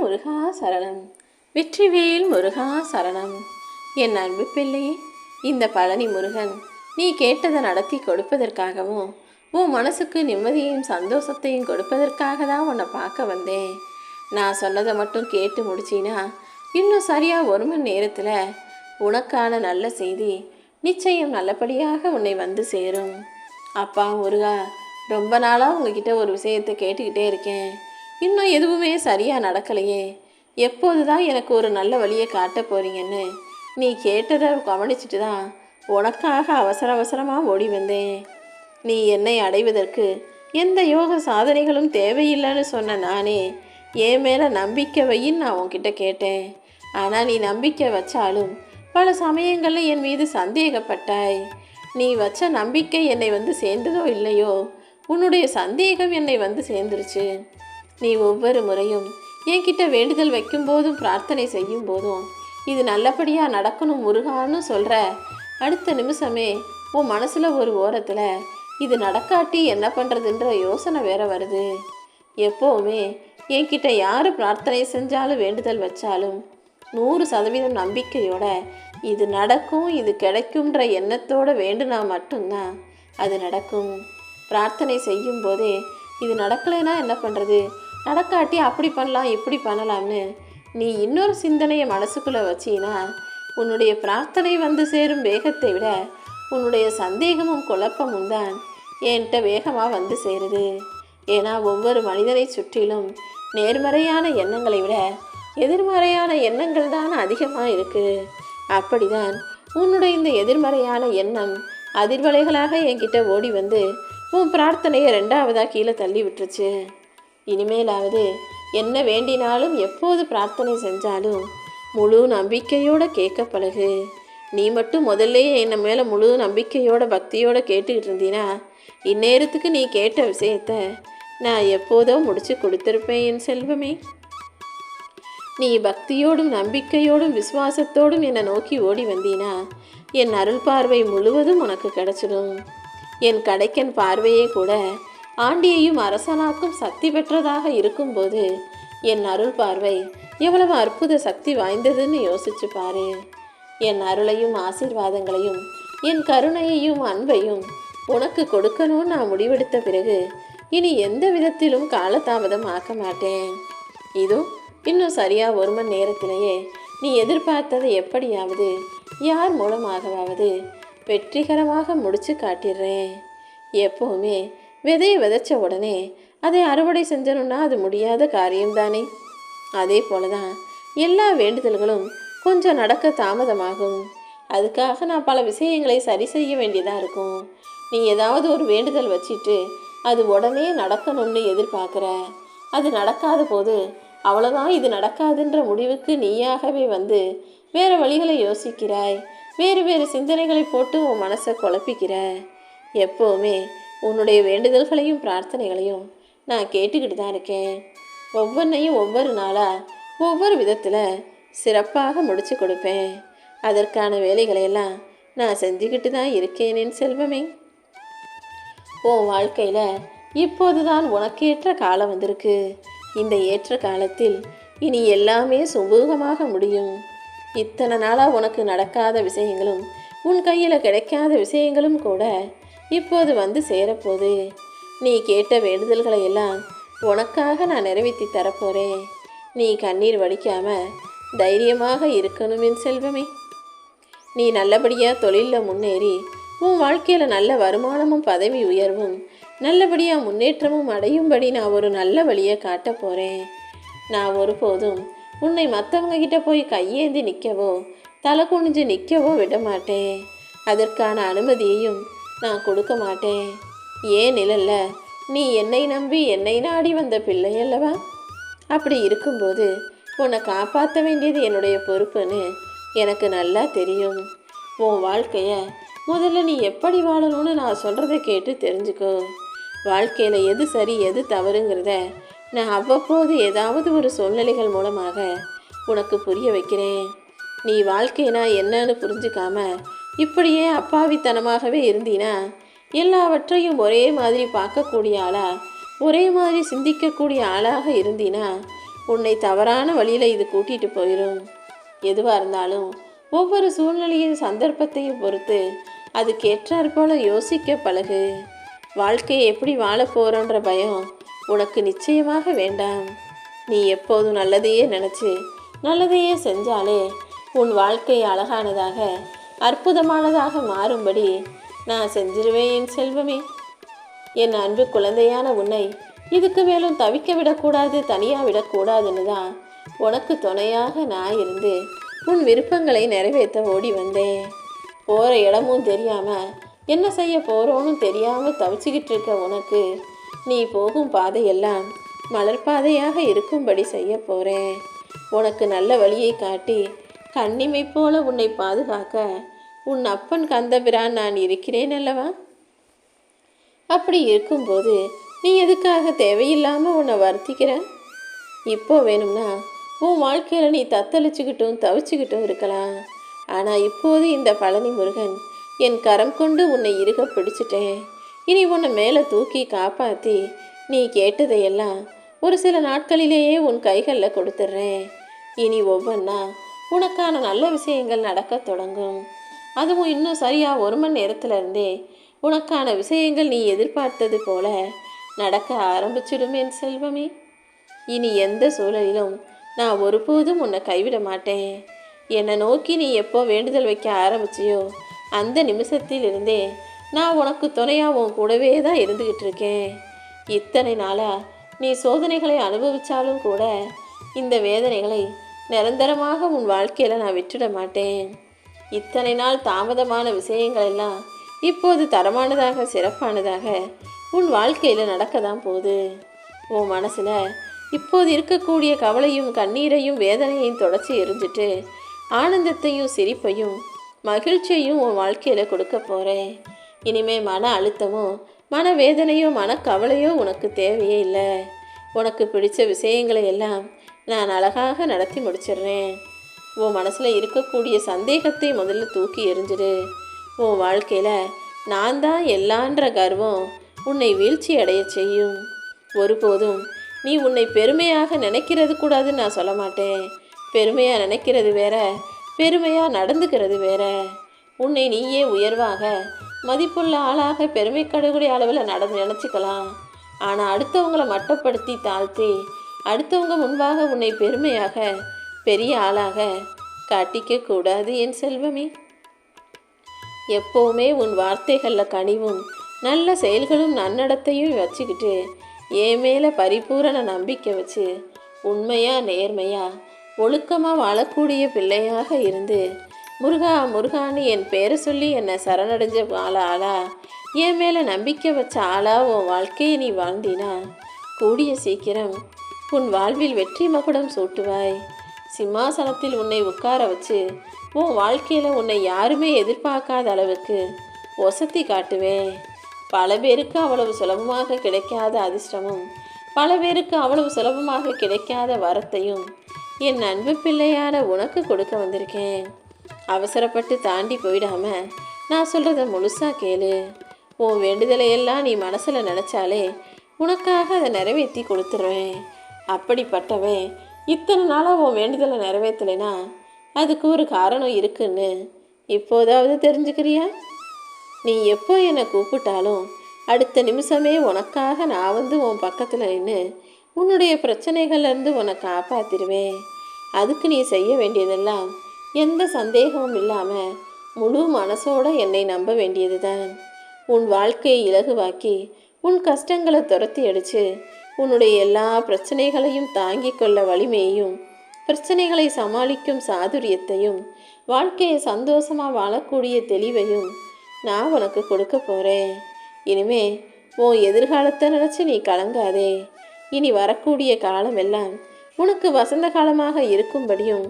முருகா சரணம். வெற்றிவேல் முருகா சரணம். என் அன்பு பிள்ளையே இந்த பழனி முருகன் நீ கேட்டதை நடத்தி கொடுப்பதற்காகவும் உன் மனசுக்கு நிம்மதியையும் சந்தோஷத்தையும் கொடுப்பதற்காக தான் உன்னை பார்க்க வந்தேன். நான் சொன்னதை மட்டும் கேட்டு முடிச்சின்னா இன்னும் சரியாக ஒரு மணி நேரத்தில் உனக்கான நல்ல செய்தி நிச்சயம் நல்லபடியாக உன்னை வந்து சேரும். அப்பா முருகா ரொம்ப நாளாக உங்ககிட்ட ஒரு விஷயத்தை கேட்டுக்கிட்டே இருக்கேன். இன்னும் எதுவுமே சரியாக நடக்கலையே. எப்போது தான் எனக்கு ஒரு நல்ல வழியை காட்ட போறீங்கன்னு நீ கேட்டதை கவனிச்சிட்டு தான் உனக்காக அவசர அவசரமாக ஓடி வந்தேன். நீ என்னை அடைவதற்கு எந்த யோக சாதனைகளும் தேவையில்லைன்னு சொன்ன நானே என் மேலே நம்பிக்கை வையின்னு நான் உன்கிட்ட கேட்டேன். ஆனால் நீ நம்பிக்கை வச்சாலும் பல சமயங்களில் என் மீது சந்தேகப்பட்டாய். நீ வச்ச நம்பிக்கை என்னை வந்து சேர்ந்ததோ இல்லையோ உன்னுடைய சந்தேகம் என்னை வந்து சேர்ந்துருச்சு. நீ ஒவ்வொரு முறையும் என்கிட்ட வேண்டுதல் வைக்கும் போதும் பிரார்த்தனை செய்யும் போதும் இது நல்லபடியாக நடக்கணும் முருகான்னு சொல்கிற அடுத்த நிமிஷமே உன் மனசில் ஒரு ஓரத்தில் இது நடக்காட்டி என்ன பண்ணுறதுன்ற யோசனை வேற வருது. எப்போவுமே என்கிட்ட யார் பிரார்த்தனை செஞ்சாலும் வேண்டுதல் வச்சாலும் நூறு சதவீதம் நம்பிக்கையோட இது நடக்கும் இது கிடைக்கும்ன்ற எண்ணத்தோட வேண்டுனா மட்டும்தான் அது நடக்கும். பிரார்த்தனை செய்யும் போதே இது நடக்கலைன்னா என்ன பண்ணுறது நடக்காட்டி அப்படி பண்ணலாம் இப்படி பண்ணலாம்னு நீ இன்னொரு சிந்தனையை மனசுக்குள்ளே வச்சினா உன்னுடைய பிரார்த்தனை வந்து சேரும் வேகத்தை விட உன்னுடைய சந்தேகமும் குழப்பமும் தான் என்கிட்ட வேகமாக வந்து சேருது. ஏன்னா ஒவ்வொரு மனிதனை சுற்றிலும் நேர்மறையான எண்ணங்களை விட எதிர்மறையான எண்ணங்கள் தான் அதிகமாக இருக்குது அப்படிதான் உன்னுடைய இந்த எதிர்மறையான எண்ணம் அதிர்வலைகளாக என்கிட்ட ஓடி வந்து உன் பிரார்த்தனையை ரெண்டாவதாக கீழே தள்ளி விட்டுருச்சு. இனிமேலாவது என்ன வேண்டினாலும் எப்போது பிரார்த்தனை செஞ்சாலும் முழு நம்பிக்கையோடு கேட்க பழகு. நீ மட்டும் முதல்லையே என்ன மேலே முழு நம்பிக்கையோட பக்தியோட கேட்டுக்கிட்டு இருந்தீனா இந்நேரத்துக்கு நீ கேட்ட விஷயத்த நான் எப்போதோ முடிச்சு கொடுத்துருப்பேன் என் செல்வமே. நீ பக்தியோடும் நம்பிக்கையோடும் விசுவாசத்தோடும் என்னை நோக்கி ஓடி வந்தீனா என் அருள் பார்வை முழுவதும் உனக்கு கிடைச்சிடும். என் கடைக்கன் பார்வையே கூட ஆண்டியையும் அரசனாக்கும் சக்தி பெற்றதாக இருக்கும்போது என் அருள் பார்வை எவ்வளவு அற்புத சக்தி வாய்ந்ததுன்னு யோசிச்சு பாரு. என் அருளையும் ஆசீர்வாதங்களையும் என் கருணையையும் அன்பையும் உனக்கு கொடுக்கணும்னு நான் முடிவெடுத்த பிறகு இனி எந்த விதத்திலும் காலதாமதம் ஆக்க மாட்டேன். இதோ இன்னும் சரியா ஒரு மணி நேரத்திலேயே நீ எதிர்பார்த்ததை எப்படியாவது யார் மூலமாகவாவது வெற்றிகரமாக முடிச்சு காட்டிடுறேன். எப்போவுமே விதையை விதைச்ச உடனே அதை அறுவடை செஞ்சணும்னா அது முடியாத காரியம்தானே. அதே போல தான் எல்லா வேண்டுதல்களும் கொஞ்சம் நடக்க தாமதமாகும். அதுக்காக நான் பல விஷயங்களை சரி செய்ய வேண்டியதாக இருக்கும். நீ ஏதாவது ஒரு வேண்டுதல் வச்சுட்டு அது உடனே நடக்கணும்னு எதிர்பார்க்குற. அது நடக்காத போது அவ்வளோதான் இது நடக்காதுன்ற முடிவுக்கு நீயாகவே வந்து வேறு வழிகளை யோசிக்கிறாய். வேறு வேறு சிந்தனைகளை போட்டு உன் மனசை குழப்பிக்கிற. எப்போவுமே உன்னுடைய வேண்டுதல்களையும் பிரார்த்தனைகளையும் நான் கேட்டுக்கிட்டு தான் இருக்கேன். ஒவ்வொன்றையும் ஒவ்வொரு நாளாக ஒவ்வொரு விதத்தில் சிறப்பாக முடித்து கொடுப்பேன். அதற்கான வேலைகளையெல்லாம் நான் செஞ்சுக்கிட்டு தான் இருக்கேன் என் செல்வமே. உன் வாழ்க்கையில் இப்போதுதான் உனக்கேற்ற காலம் வந்திருக்கு. இந்த ஏற்ற காலத்தில் இனி எல்லாமே சுமூகமாக முடியும். இத்தனை நாளாக உனக்கு நடக்காத விஷயங்களும் உன் கையில் கிடைக்காத விஷயங்களும் கூட இப்போது வந்து சேரப்போகுது நீ கேட்ட வேண்டுதல்களை எல்லாம் உனக்காக நான் நிறைவேற்றி தரப்போகிறேன் நீ கண்ணீர் வடிக்காம தைரியமாக இருக்கணும் என் செல்வமே. நீ நல்லபடியாக தொழிலில் முன்னேறி உன் வாழ்க்கையில் நல்ல வருமானமும் பதவி உயர்வும் நல்லபடியாக முன்னேற்றமும் அடையும்படி நான் ஒரு நல்ல வழியை காட்ட போகிறேன் நான் ஒருபோதும் உன்னை மற்றவங்க கிட்ட போய் கையேந்தி நிற்கவோ தலை குனிஞ்சு நிற்கவோ விட மாட்டேன் அதற்கான அனுமதியையும் நான் கொடுக்க மாட்டேன். ஏன் இல்லைல்ல நீ என்னை நம்பி என்னை நாடி வந்த பிள்ளை அல்லவா? அப்படி இருக்கும்போது உன்னை காப்பாற்ற வேண்டியது என்னுடைய பொறுப்புன்னு எனக்கு நல்லா தெரியும். உன் வாழ்க்கையை முதல்ல நீ எப்படி வாழணும்னு நான் சொல்கிறத கேட்டு தெரிஞ்சுக்கோ. வாழ்க்கையில் எது சரி எது தவறுங்கிறத நான் அவ்வப்போது ஏதாவது ஒரு சூழ்நிலைகள் மூலமாக உனக்கு புரிய வைக்கிறேன். நீ வாழ்க்கைனா என்னன்னு புரிஞ்சுக்காம இப்படியே அப்பாவித்தனமாகவே இருந்தீனா. எல்லாவற்றையும் ஒரே மாதிரி பார்க்கக்கூடிய ஆளா ஒரே மாதிரி சிந்திக்கக்கூடிய ஆளாக இருந்தீனா. உன்னை தவறான வழியில் இது கூட்டிகிட்டு போயிடும் எதுவாக இருந்தாலும் ஒவ்வொரு சூழ்நிலையின் சந்தர்ப்பத்தையும் பொறுத்து அதுக்கேற்றாற் போல யோசிக்க பழகு. வாழ்க்கையை எப்படி வாழப் போகிறோன்ற பயம் உனக்கு நிச்சயமாக வேண்டாம். நீ எப்போதும் நல்லதையே நினச்சி நல்லதையே செஞ்சாலே உன் வாழ்க்கை அழகானதாக அற்புதமானதாக மாறும்படி நான் செஞ்சிருவேன் என் செல்வமே. என் அன்பு குழந்தையான உன்னை இதுக்கு மேலும் தவிக்க விடக்கூடாது தனியாக விடக்கூடாதுன்னு தான் உனக்கு துணையாக நான் இருந்து உன் விருப்பங்களை நிறைவேற்ற ஓடி வந்தேன். போகிற இடமும் தெரியாமல் என்ன செய்ய போகிறோன்னு தெரியாமல் தவிச்சுக்கிட்டு இருக்க உனக்கு நீ போகும் பாதையெல்லாம் மலர் பாதையாக இருக்கும்படி செய்ய போகிறேன் உனக்கு நல்ல வழியை காட்டி கண்ணிமை போல உன்னை பாதுகாக்க உன் அப்பன் கந்தபிரான் நான் இருக்கிறேன் அல்லவா? அப்படி இருக்கும்போது நீ எதுக்காக தேவையில்லாமல் உன்னை வருத்திக்கிற? இப்போ வேணும்னா உன் வாழ்க்கையில் நீ தத்தளிச்சுக்கிட்டும் தவிச்சுக்கிட்டும் இருக்கலாம். ஆனால் இப்போது இந்த பழனி முருகன் என் கரம் கொண்டு உன்னை இறுக பிடிச்சிட்டேன். இனி உன்னை மேலே தூக்கி காப்பாற்றி நீ கேட்டதையெல்லாம் ஒரு சில நாட்களிலேயே உன் கைகளில் கொடுத்துட்றேன். இனி ஒவ்வொன்றா உனக்கான நல்ல விஷயங்கள் நடக்கத் தொடங்கும். அதுவும் இன்னும் சரியாக ஒரு மணி நேரத்திலிருந்தே உனக்கான விஷயங்கள் நீ எதிர்பார்த்தது போல நடக்க ஆரம்பிச்சிடும் என் செல்வமே. இனி எந்த சூழலிலும் நான் ஒருபோதும் உன்னை கைவிட மாட்டேன். என்னை நோக்கி நீ எப்போ வேண்டுதல் வைக்க ஆரம்பிச்சியோ அந்த நிமிஷத்தில் இருந்தே நான் உனக்கு துணையாக உன் கூடவே தான் இருந்துக்கிட்டு இருக்கேன். இத்தனை நாளாக நீ சோதனைகளை அனுபவித்தாலும் கூட இந்த வேதனைகளை நிரந்தரமாக உன் வாழ்க்கையில் நான் விட்டுட மாட்டேன். இத்தனை நாள் தாமதமான விஷயங்களெல்லாம் இப்போது தரமானதாக சிறப்பானதாக உன் வாழ்க்கையில் நடக்க தான் போகுது. உன் மனசில் இப்போது இருக்கக்கூடிய கவலையும் கண்ணீரையும் வேதனையும் தொடச்சி எரிஞ்சிட்டு ஆனந்தத்தையும் சிரிப்பையும் மகிழ்ச்சியையும் உன் வாழ்க்கையில் கொடுக்க போகிறேன் இனிமே மன அழுத்தமோ மன வேதனையோ மனக்கவலையோ உனக்கு தேவையே இல்லை. உனக்கு பிடித்த விஷயங்களை எல்லாம் நான் அழகாக நடத்தி முடிச்சிடுறேன். உன் மனசில் இருக்கக்கூடிய சந்தேகத்தை முதல்ல தூக்கி எறிஞ்சிடு. உன் வாழ்க்கையில் நான் தான் எல்லான்ற கர்வம் உன்னை வீழ்ச்சி அடைய செய்யும். ஒருபோதும் நீ உன்னை பெருமையாக நினைக்கிறது கூடாதுன்னு நான் சொல்ல மாட்டேன். பெருமையாக நினைக்கிறது வேற பெருமையாக நடந்துக்கிறது வேற. உன்னை நீயே உயர்வாக மதிப்புள்ள ஆளாக பெருமை கடக்கூடிய அளவில் நடந்து நினச்சிக்கலாம். ஆனால் அடுத்தவங்களை மட்டப்படுத்தி தாழ்த்தி அடுத்தவங்க முன்பாக உன்னை பெருமையாக பெரிய ஆளாக காட்டிக்க கூடாது என் செல்வமே. எப்போவுமே உன் வார்த்தைகளில் கனிவும் நல்ல செயல்களும் நன்னடத்தையும் வச்சுக்கிட்டு என் மேலே பரிபூரண நம்பிக்கை வச்சு உண்மையா நேர்மையா ஒழுக்கமாக வாழக்கூடிய பிள்ளையாக இருந்து முருகா முருகான்னு என் பேரை சொல்லி என்னை சரணடைஞ்ச ஆளா ஆளா என் மேலே நம்பிக்கை வச்ச ஆளா உன் வாழ்க்கையை நீ வாழ்ந்தினா கூடிய சீக்கிரம் உன் வாழ்வில் வெற்றி மகுடம் சூட்டுவாய். சிம்மாசனத்தில் உன்னை உட்கார வச்சு உன் வாழ்க்கையில் உன்னை யாருமே எதிர்பார்க்காத அளவுக்கு ஒசத்தி காட்டுவேன். பல பேருக்கு அவ்வளவு சுலபமாக கிடைக்காத அதிர்ஷ்டமும் பல பேருக்கு அவ்வளவு சுலபமாக கிடைக்காத வரத்தையும் என் அன்பு பிள்ளையான உனக்கு கொடுக்க வந்திருக்கேன். அவசரப்பட்டு தாண்டி போயிடாம நான் சொல்கிறத முழுசாக கேளு. உன் வேண்டுதலையெல்லாம் நீ மனசில் நினச்சாலே உனக்காக அதை நிறைவேற்றி கொடுத்துருவேன். அப்படிப்பட்டவன் இத்தனை நாளாக உன் வேண்டுதலை நிறைவேற்றலைனா அதுக்கு ஒரு காரணம் இருக்குன்னு இப்போதாவது தெரிஞ்சுக்கிறியா? நீ எப்போ என்னை கூப்பிட்டாலும் அடுத்த நிமிஷமே உனக்காக நான் வந்து உன் பக்கத்தில் நின்று உன்னுடைய பிரச்சனைகள்லேருந்து உன்னை காப்பாற்றிடுவேன் அதுக்கு நீ செய்ய வேண்டியதெல்லாம் எந்த சந்தேகமும் இல்லாமல் முழு மனசோட என்னை நம்ப வேண்டியது தான் உன் வாழ்க்கையை இலகுவாக்கி உன் கஷ்டங்களை துரத்தி அடித்து உன்னுடைய எல்லா பிரச்சனைகளையும் தாங்கிக் கொள்ள வலிமையையும் பிரச்சனைகளை சமாளிக்கும் சாதுரியத்தையும் வாழ்க்கையை சந்தோஷமாக வாழக்கூடிய தெளிவையும் நான் உனக்கு கொடுக்க போகிறேன் இனிமே உன் எதிர்காலத்தை நினச்சி நீ கலங்காதே. இனி வரக்கூடிய காலமெல்லாம் உனக்கு வசந்த காலமாக இருக்கும்படியும்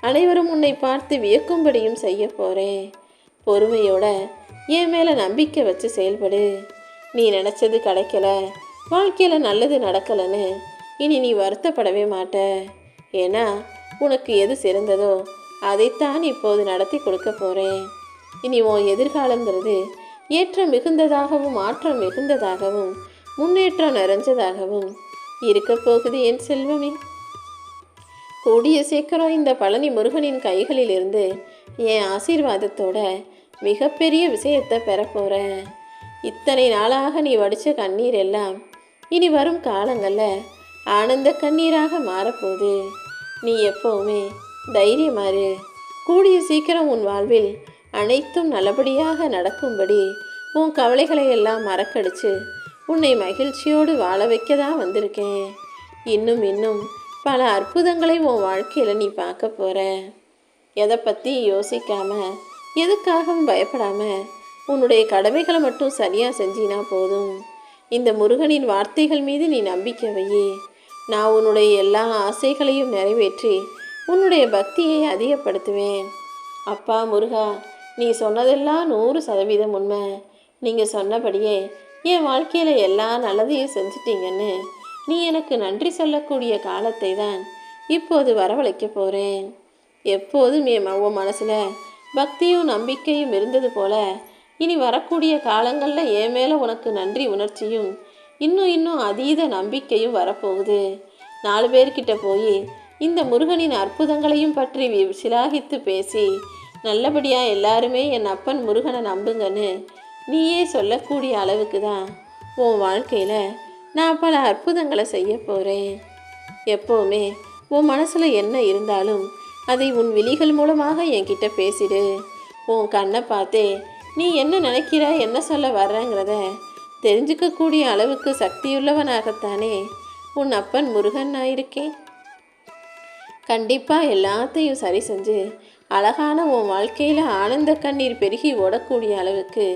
அனைவரும் உன்னை பார்த்து வியக்கும்படியும் செய்ய போகிறேன் பொறுமையோட என் மேலே நம்பிக்கை வச்சு செயல்படு. நீ நினச்சது கிடைக்கல. வாழ்க்கையில் நல்லது நடக்கலைன்னு இனி நீ வருத்தப்படவே மாட்ட. ஏன்னா உனக்கு எது சிறந்ததோ அதைத்தான் இப்போது நடத்தி கொடுக்க போகிறேன் இனி உன் எதிர்காலங்கிறது ஏற்றம் மிகுந்ததாகவும் மாற்றம் மிகுந்ததாகவும் முன்னேற்றம் நிறைஞ்சதாகவும் இருக்க போகுது என் செல்வமே. கூடிய சீக்கிரம் இந்த பழனி முருகனின் கைகளிலிருந்து என் ஆசீர்வாதத்தோட மிகப்பெரிய விஷயத்தை பெறப்போகிறேன் இத்தனை நாளாக நீ வடித்த கண்ணீர் எல்லாம் இனி வரும் காலங்களில் ஆனந்த கண்ணீராக மாறப்போகுது. நீ எப்போவுமே தைரியமாறு கூடிய சீக்கிரம் உன் வாழ்வில் அனைத்தும் நல்லபடியாக நடக்கும்படி உன் கவலைகளை எல்லாம் மறக்கடிச்சு உன்னை மகிழ்ச்சியோடு வாழ வைக்க தான் வந்திருக்கேன். இன்னும் இன்னும் பல அற்புதங்களை உன் வாழ்க்கையில் நீ பார்க்க போகிற எதை பற்றி யோசிக்காமல் எதுக்காகவும் பயப்படாமல் உன்னுடைய கடமைகளை மட்டும் சரியாக செஞ்சினா போதும். இந்த முருகனின் வார்த்தைகள் மீது நீ நம்பிக்கை வையே. நான் உன்னுடைய எல்லா ஆசைகளையும் நிறைவேற்றி உன்னுடைய பக்தியை அதிகப்படுத்துவேன். அப்பா முருகா நீ சொன்னதெல்லாம் நூறு சதவீதம் உண்மை. நீங்கள் சொன்னபடியே என் வாழ்க்கையில் எல்லா நல்லதையும் செஞ்சிட்டீங்கன்னு நீ எனக்கு நன்றி சொல்லக்கூடிய காலத்தை தான் இப்போது வரவழைக்க போகிறேன் எப்போதும் என் ம- உன் மனசில் பக்தியும் நம்பிக்கையும் இருந்தது போல இனி வரக்கூடிய காலங்களில் என் மேலே உனக்கு நன்றி உணர்ச்சியும் இன்னும் இன்னும் அதீத நம்பிக்கையும் வரப்போகுது. நாலு பேர்கிட்ட போய் இந்த முருகனின் அற்புதங்களையும் பற்றி சிலாகித்து பேசி நல்லபடியாக எல்லாருமே என் அப்பன் முருகனை நம்புங்கன்னு நீயே சொல்லக்கூடிய அளவுக்கு தான் உன் வாழ்க்கையில் நான் பல அற்புதங்களை செய்ய போகிறேன் எப்போவுமே உன் மனசில் என்ன இருந்தாலும் அதை உன் விழிகள் மூலமாக என்கிட்ட பேசிடு. உன் கண்ணை பார்த்தே நீ என்ன நினைக்கிற? என்ன சொல்ல வர்றங்கிறத தெரிஞ்சுக்கக்கூடிய அளவுக்கு சக்தியுள்ளவனாகத்தானே உன் அப்பன் முருகன் நான் இருக்கேன் கண்டிப்பாக எல்லாத்தையும் சரி செஞ்சு அழகான உன் வாழ்க்கையில் ஆனந்த கண்ணீர் பெருகி ஓடக்கூடிய அளவுக்கு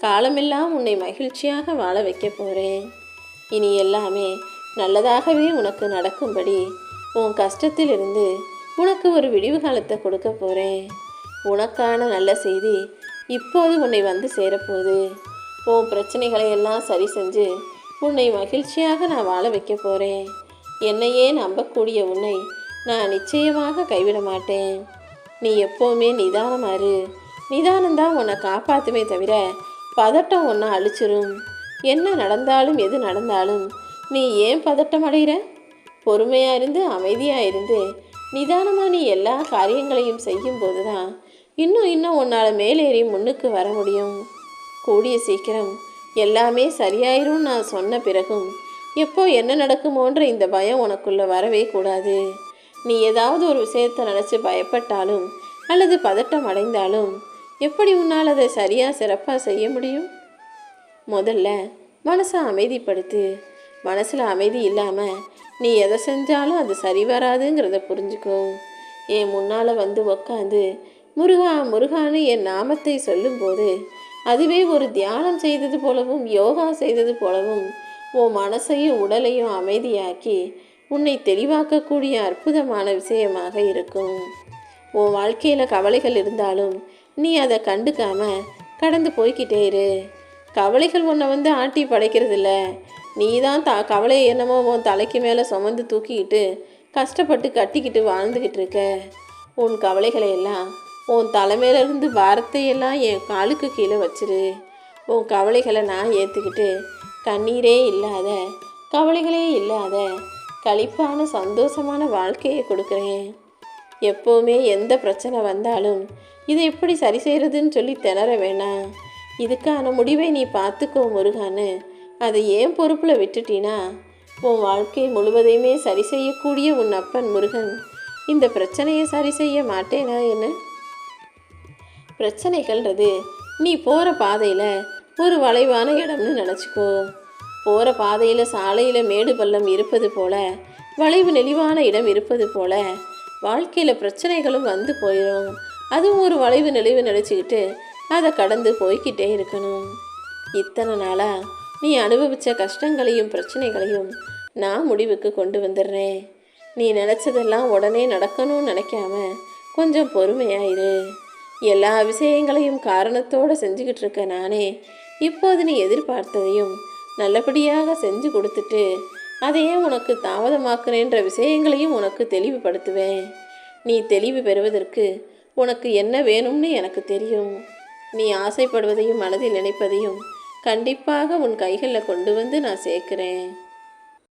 காலமெல்லாம் உன்னை மகிழ்ச்சியாக வாழ வைக்க போகிறேன் இனி எல்லாமே நல்லதாகவே உனக்கு நடக்கும்படி உன் கஷ்டத்திலிருந்து உனக்கு ஒரு விடிவு காலத்தை கொடுக்க போகிறேன் உனக்கான நல்ல செய்தி இப்போது உன்னை வந்து சேரப்போகுது. உன் பிரச்சனைகளை எல்லாம் சரி செஞ்சு உன்னை மகிழ்ச்சியாக நான் வாழ வைக்க போகிறேன் என்னையே நம்பக்கூடிய உன்னை நான் நிச்சயமாக கைவிட மாட்டேன். நீ எப்போவுமே நிதானமாரு நிதானந்தான் உன்னை காப்பாற்றுமே தவிர பதட்டம் ஒன்றை அழிச்சிரும். என்ன நடந்தாலும் எது நடந்தாலும் நீ ஏன் பதட்டம் அடைகிற பொறுமையாக இருந்து அமைதியாக இருந்து நிதானமாக நீ எல்லா காரியங்களையும் செய்யும்போது தான் இன்னும் இன்னும் உன்னால் மேலேறி முன்னுக்கு வர முடியும். கூடிய சீக்கிரம் எல்லாமே சரியாயிரும் நான் சொன்ன பிறகும் எப்போ என்ன நடக்குமோன்ற இந்த பயம் உனக்குள்ளே வரவே கூடாது. நீ ஏதாவது ஒரு விஷயத்தை நினச்சி பயப்பட்டாலும் அல்லது பதட்டம் அடைந்தாலும் எப்படி உன்னால் அதை சரியாக சிறப்பாக செய்ய முடியும்? முதல்ல மனசை அமைதிப்படுத்து. மனசில் அமைதி இல்லாமல் நீ எதை செஞ்சாலும் அது சரி வராதுங்கிறத புரிஞ்சுக்கோ. என் முன்னால் வந்து உக்காந்து முருகா முருகான்னு என் நாமத்தை சொல்லும்போது அதுவே ஒரு தியானம் செய்தது போலவும் யோகா செய்தது போலவும் உன் மனசையும் உடலையும் அமைதியாக்கி உன்னை தெளிவாக்கக்கூடிய அற்புதமான விஷயமாக இருக்கும். உன் வாழ்க்கையில் கவலைகள் இருந்தாலும் நீ அதை கண்டுக்காம கடந்து போய்க்கிட்டே இரு. கவலைகள் உன்னை வந்து ஆட்டி படைக்கிறதில்ல. நீ தான் த கவலையை என்னமோ உன் தலைக்கு மேலே சுமந்து தூக்கிக்கிட்டு கஷ்டப்பட்டு கட்டிக்கிட்டு வாழ்ந்துக்கிட்டு இருக்க. உன் கவலைகளை எல்லாம் உன் தலைமையில இருந்து என் காலுக்கு கீழே வச்சிரு. உன் கவலைகளை நான் ஏற்றுக்கிட்டு கண்ணீரே இல்லாத கவலைகளே இல்லாத களிப்பான சந்தோஷமான வாழ்க்கையை கொடுக்குறேன். எப்போவுமே எந்த பிரச்சனை வந்தாலும் இதை எப்படி சரி செய்கிறதுன்னு சொல்லி திணற வேணாம். இதுக்கான முடிவை நீ பார்த்துக்கோ முருகான்னு அதை ஏன் பொறுப்பில் விட்டுட்டினா? உன் வாழ்க்கை முழுவதையுமே சரி செய்யக்கூடிய உன் அப்பன் முருகன். இந்த பிரச்சனையை சரி செய்ய மாட்டேனா என்ன? பிரச்சனைகள்ன்றது. நீ போகிற பாதையில் ஒரு வளைவான இடம்னு நினச்சிக்கோ. போகிற பாதையில் சாலையில் மேடு பள்ளம் இருப்பது போல வளைவு நெளிவான இடம் இருப்பது போல வாழ்க்கையில் பிரச்சனைகளும் வந்து போயிடும் அதுவும் ஒரு வளைவு நெளிவு நினச்சிக்கிட்டு அதை கடந்து போய்க்கிட்டே இருக்கணும். இத்தனை நாளாக நீ அனுபவித்த கஷ்டங்களையும் பிரச்சனைகளையும் நான் முடிவுக்கு கொண்டு வந்துடுறேன். நீ நினச்சதெல்லாம் உடனே நடக்கணும்னு நினைக்காம கொஞ்சம் பொறுமையாயிரு எல்லா விஷயங்களையும் காரணத்தோடு செஞ்சுக்கிட்டு இருக்க நானே. இப்போது நீ எதிர்பார்த்ததையும் நல்லபடியாக செஞ்சு கொடுத்துட்டு அதையே உனக்கு தாமதமாக்குறேன்ற விஷயங்களையும் உனக்கு தெளிவுபடுத்துவேன். நீ தெளிவு பெறுவதற்கு உனக்கு என்ன வேணும்னு எனக்கு தெரியும். நீ ஆசைப்படுவதையும் மனதில் நினைப்பதையும் கண்டிப்பாக உன் கைகளில் கொண்டு வந்து நான் சேர்க்குறேன்.